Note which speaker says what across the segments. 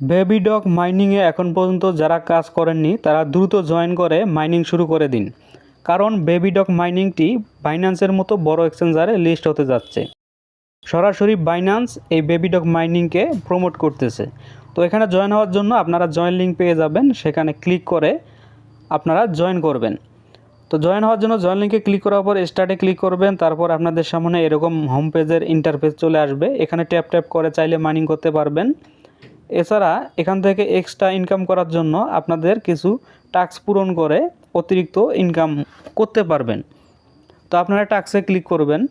Speaker 1: Baby dog মাইনিংয়ে এখন পর্যন্ত যারা কাজ করেননি, তারা দ্রুত জয়েন করে মাইনিং শুরু করে দিন। কারণ বেবি ডগ মাইনিংটি বাইন্যান্সের মতো বড় এক্সচেঞ্জারে লিস্ট হতে যাচ্ছে। সরাসরি বাইন্যান্স এই বেবি ডগ মাইনিংকে প্রমোট করতেছে। তো এখানে জয়েন হওয়ার জন্য আপনারা জয়েন লিঙ্ক পেয়ে যাবেন, সেখানে ক্লিক করে আপনারা জয়েন করবেন। তো জয়েন হওয়ার জন্য জয়েন লিঙ্কে ক্লিক করার পর স্টার্টে ক্লিক করবেন, তারপর আপনাদের সামনে এরকম হোম পেজের ইন্টারফেস চলে আসবে। এখানে ট্যাপ ট্যাপ করে চাইলে মাইনিং করতে পারবেন। এছাড়া এখান থেকে এক্সট্রা ইনকাম করার জন্য আপনাদের কিছু টাস্ক পূরণ করে অতিরিক্ত ইনকাম করতে পারবেন। তো আপনারা টাস্কে ক্লিক করবেন।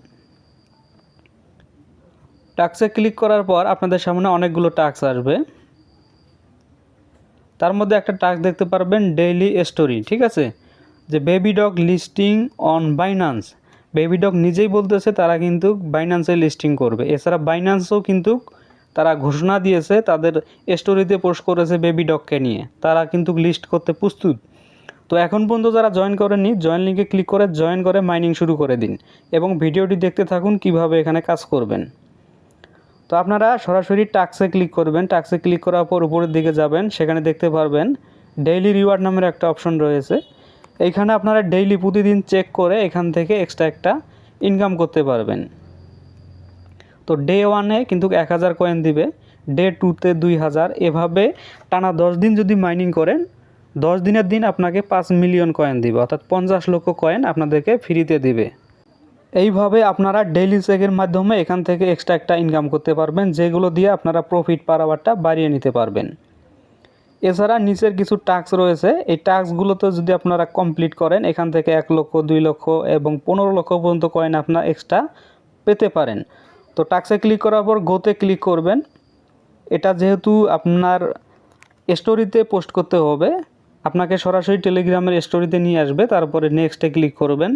Speaker 1: টাস্কে ক্লিক করার পর আপনাদের সামনে অনেকগুলো টাস্ক আসবে। তার মধ্যে একটা টাস্ক দেখতে পারবেন ডেইলি স্টোরি ঠিক আছে? যে baby dog listing on Binance baby dog নিজেই বলতেছে, তারা কিন্তু বাইনান্সে লিস্টিং করবে। এছাড়া বাইনান্সও কিন্তু তারা ঘোষণা দিয়েছে, তাদের স্টোরিতে পোস্ট করেছে বেবি ডগকে নিয়ে। তারা কিন্তু লিস্ট করতে প্রস্তুত। তো এখন পর্যন্ত যারা জয়েন করেননি জয়েন লিঙ্কে ক্লিক করে জয়েন করে মাইনিং শুরু করে দিন এবং ভিডিওটি দেখতে থাকুন কীভাবে এখানে কাজ করবেন। তো আপনারা সরাসরি টাক্সে ক্লিক করবেন। টাক্সে ক্লিক করার পর উপরের দিকে যাবেন, সেখানে দেখতে পারবেন ডেইলি রিওয়ার্ড নামের একটা অপশন রয়েছে। এইখানে আপনারা ডেইলি প্রতিদিন চেক করে এখান থেকে এক্সট্রা একটা ইনকাম করতে পারবেন। তো ডে ওয়ানে কিন্তু এক হাজার কয়েন দিবে ডে টুতে দুই হাজার। এভাবে টানা দশ দিন যদি মাইনিং করেন, দশ দিনের দিন আপনাকে পাঁচ মিলিয়ন কয়েন দিবে, অর্থাৎ পঞ্চাশ লক্ষ কয়েন আপনাদেরকে ফ্রিতে দিবে। এইভাবে আপনারা ডেইলি চেকের মাধ্যমে এখান থেকে এক্সট্রা একটা ইনকাম করতে পারবেন, যেগুলো দিয়ে আপনারা প্রফিট পার আওয়ারটা বাড়িয়ে নিতে পারবেন। এছাড়া নিচের কিছু টাস্ক রয়েছে, এই টাস্কগুলোতে যদি আপনারা কমপ্লিট করেন, এখান থেকে এক লক্ষ, দুই লক্ষ এবং পনেরো লক্ষ পর্যন্ত কয়েন আপনার এক্সট্রা পেতে পারেন। তো টাক্সে ক্লিক করার পর গোতে ক্লিক করবেন। এটা যেহেতু আপনার স্টোরিতে পোস্ট করতে হবে, আপনাকে সরাসরি টেলিগ্রামের স্টোরিতে নিয়ে আসবে, তারপরে নেক্সটে ক্লিক করবেন।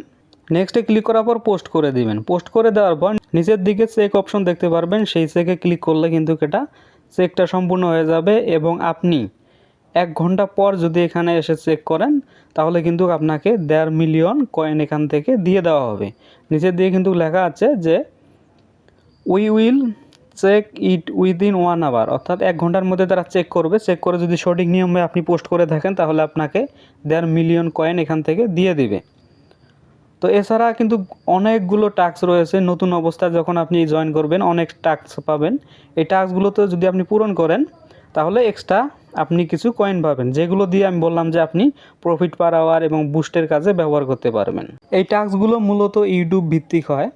Speaker 1: নেক্সটে ক্লিক করার পর পোস্ট করে দিবেন। পোস্ট করে দেওয়ার পর নিচের দিকে চেক অপশন দেখতে পারবেন, সেই চেকে ক্লিক করলে কিন্তু এটা চেকটা সম্পূর্ণ হয়ে যাবে এবং আপনি এক ঘণ্টা পর যদি এখানে এসে চেক করেন, তাহলে কিন্তু আপনাকে দেড় মিলিয়ন কয়েন এখান থেকে দিয়ে দেওয়া হবে। নিচের দিকে কিন্তু লেখা আছে যে we will check it within one hour অর্থাৎ এক ঘণ্টার মধ্যে তারা চেক করবে। চেক করে যদি সঠিক নিয়মে আপনি পোস্ট করে থাকেন, তাহলে আপনাকে দেড় মিলিয়ন কয়েন এখান থেকে দিয়ে দিবে। তো এছাড়া কিন্তু অনেকগুলো টাস্ক রয়েছে। নতুন অবস্থায় যখন আপনি জয়েন করবেন, অনেক টাস্ক পাবেন। এই টাস্কগুলোতে যদি আপনি পূরণ করেন, তাহলে এক্সট্রা আপনি কিছু কয়েন পাবেন। যেগুলো দিয়ে আমি বললাম যে আপনি প্রফিট পার আওয়ার এবং বুস্টের কাজে ব্যবহার করতে পারবেন। এই টাস্কগুলো মূলত ইউটিউব ভিত্তিক হয়।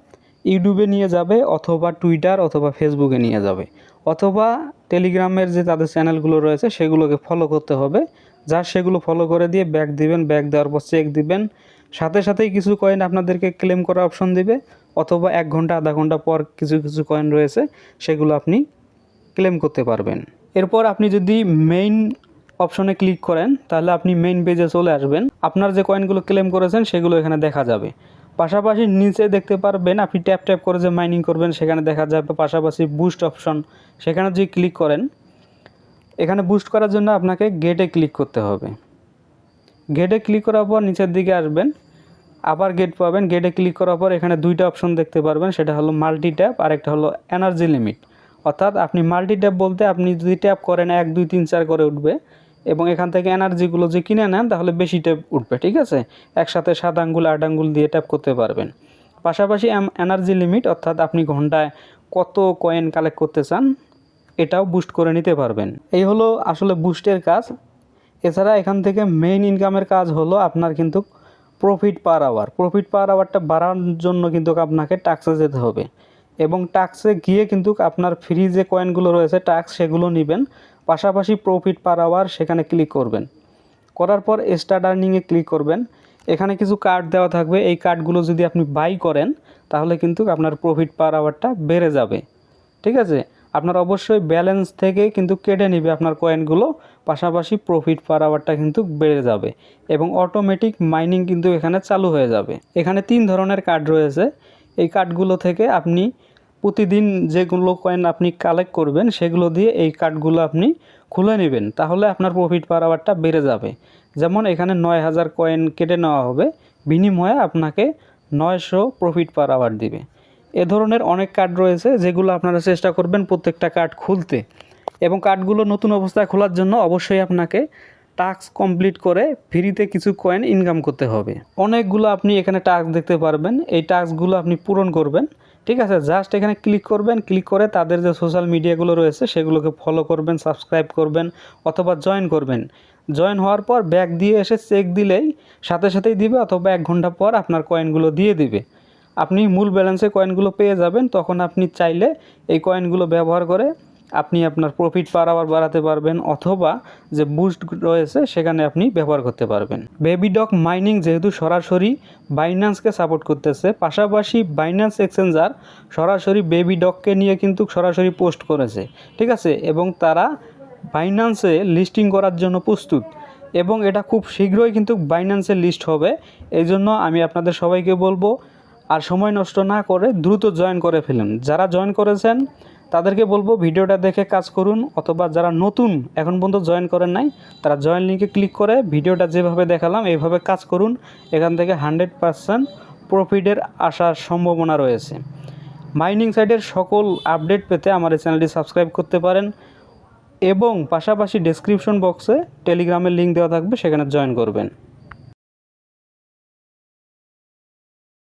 Speaker 1: ইউটিউবে নিয়ে যাবে অথবা টুইটার অথবা ফেসবুকে নিয়ে যাবে। অথবা টেলিগ্রামের যে তাদের চ্যানেলগুলো রয়েছে, সেগুলোকে ফলো করতে হবে। যা সেগুলো ফলো করে দিয়ে ব্যাক দিবেন ব্যাক দেওয়ার পর চেক দিবেন। সাথে সাথেই কিছু কয়েন আপনাদেরকে ক্লেম করার অপশন দিবে। অথবা এক ঘণ্টা, আধা ঘণ্টা পর কিছু কিছু কয়েন রয়েছে, সেগুলো আপনি ক্লেম করতে পারবেন। এরপর আপনি যদি মেইন অপশনে ক্লিক করেন, তাহলে আপনি মেইন পেজে চলে আসবেন। আপনার যে কয়েনগুলো ক্লেম করেছেন, সেগুলো এখানে দেখা যাবে। পাশাপাশি নিচে দেখতে পারবেন, আপনি ট্যাপ ট্যাপ করে যে মাইনিং করবেন, সেখানে দেখা যাবে পাশাপাশি বুস্ট অপশন সেখানে যদি ক্লিক করেন, এখানে বুস্ট করার জন্য আপনাকে গেটে ক্লিক করতে হবে। গেটে ক্লিক করার পর নিচের দিকে আসবেন, আবার গেট পাবেন গেটে ক্লিক করার পর এখানে দুইটা অপশন দেখতে পারবেন, সেটা হলো মাল্টি ট্যাপ আর একটা হলো এনার্জি লিমিট অর্থাৎ আপনি মাল্টি ট্যাপ বলতে আপনি যদি ট্যাপ করেন, এক, দুই, তিন, চার করে উঠবে এবং এখান থেকে এনার্জিগুলো যে কিনে নেন, তাহলে বেশি ট্যাপ উঠবে, ঠিক আছে? একসাথে সাত আঙ্গুল, আট আঙ্গুল দিয়ে ট্যাপ করতে পারবেন। পাশাপাশি এনার্জি লিমিট অর্থাৎ আপনি ঘন্টায় কত কয়েন কালেক্ট করতে চান, এটাও বুস্ট করে নিতে পারবেন। এই হলো আসলে বুস্টের কাজ। এছাড়া এখান থেকে মেইন ইনকামের কাজ হলো আপনার কিন্তু profit per hour profit per আওয়ারটা বাড়ানোর জন্য কিন্তু আপনাকে টাক্সে যেতে হবে। এবং টাক্সে গিয়ে কিন্তু আপনার ফ্রি যে কয়েনগুলো রয়েছে টাক্স সেগুলো নেবেন। পাশাপাশি প্রফিট পার আওয়ার সেখানে ক্লিক করবেন। করার পর স্টার্ট আর্নিংয়ে ক্লিক করবেন। এখানে কিছু কার্ড দেওয়া থাকবে। এই কার্ডগুলো যদি আপনি বাই করেন, তাহলে কিন্তু আপনার প্রফিট পার আওয়ারটা বেড়ে যাবে। ঠিক আছে? আপনার অবশ্যই ব্যালেন্স থেকে কিন্তু কেটে নেবে আপনার কয়েনগুলো পাশাপাশি প্রফিট পার আওয়ারটা কিন্তু বেড়ে যাবে এবং অটোমেটিক মাইনিং কিন্তু এখানে চালু হয়ে যাবে। এখানে তিন ধরনের কার্ড রয়েছে। এই কার্ডগুলো থেকে আপনি প্রতিদিন যেগুলো কয়েন আপনি কালেক্ট করবেন, সেগুলো দিয়ে এই কার্ডগুলো আপনি খুলে নেবেন। তাহলে আপনার প্রফিট পার আওয়ারটা বেড়ে যাবে। যেমন এখানে নয় হাজার কয়েন কেটে নেওয়া হবে, বিনিময়ে আপনাকে নয়শো প্রফিট পার আওয়ার দিবে। এ ধরনের অনেক কার্ড রয়েছে, যেগুলো আপনারা চেষ্টা করবেন প্রত্যেকটা কার্ড খুলতে। এবং কার্ডগুলো নতুন অবস্থায় খোলার জন্য অবশ্যই আপনাকে টাস্ক কমপ্লিট করে ফ্রিতে কিছু কয়েন ইনকাম করতে হবে। অনেকগুলো আপনি এখানে টাস্ক দেখতে পারবেন। এই টাস্কগুলো আপনি পূরণ করবেন। ঠিক আছে জাস্ট এখানে ক্লিক করবেন ক্লিক করে তাদের যে সোশ্যাল মিডিয়াগুলো রয়েছে সেগুলোকে ফলো করবেন সাবস্ক্রাইব করবেন অথবা জয়েন করবেন। জয়েন হওয়ার পর ব্যাগ দিয়ে এসে চেক দিলেই সাথে সাথেই দিবে অথবা এক ঘণ্টা পর আপনার কয়েনগুলো দিয়ে দিবে। আপনি মূল ব্যালেন্সে কয়েনগুলো পেয়ে যাবেন, তখন আপনি চাইলে এই কয়েনগুলো ব্যবহার করে আপনি আপনার প্রফিট পার আওয়ার বাড়াতে পারবেন অথবা যে বুস্ট রয়েছে সেখানে আপনি ব্যবহার করতে পারবেন। বেবি ডক মাইনিং যেহেতু সরাসরি বাইন্যান্সকে সাপোর্ট করতেছে, পাশাপাশি বাইন্যান্স এক্সচেঞ্জার সরাসরি বেবি ডককে নিয়ে কিন্তু সরাসরি পোস্ট করেছে, ঠিক আছে? এবং তারা বাইন্যান্সে লিস্টিং করার জন্য প্রস্তুত। এবং এটা খুব শীঘ্রই কিন্তু বাইন্যান্সে লিস্ট হবে। এই জন্য আমি আপনাদের সবাইকে বলব, আর সময় নষ্ট না করে দ্রুত জয়েন করে ফেলুন। যারা জয়েন করেছেন তাদেরকে বলব ভিডিওটা দেখে কাজ করুন, অথবা যারা নতুন এখন পর্যন্ত জয়েন করেন নাই, তারা জয়েন লিঙ্কে ক্লিক করে ভিডিওটা যেভাবে দেখালাম, এইভাবে কাজ করুন। এখান থেকে হান্ড্রেড পারসেন্ট প্রফিটের আসার সম্ভাবনা রয়েছে। মাইনিং সাইটের সকল আপডেট পেতে আমার এই চ্যানেলটি সাবস্ক্রাইব করতে পারেন, এবং পাশাপাশি ডেসক্রিপশন বক্সে টেলিগ্রামের লিঙ্ক দেওয়া থাকবে, সেখানে জয়েন করবেন।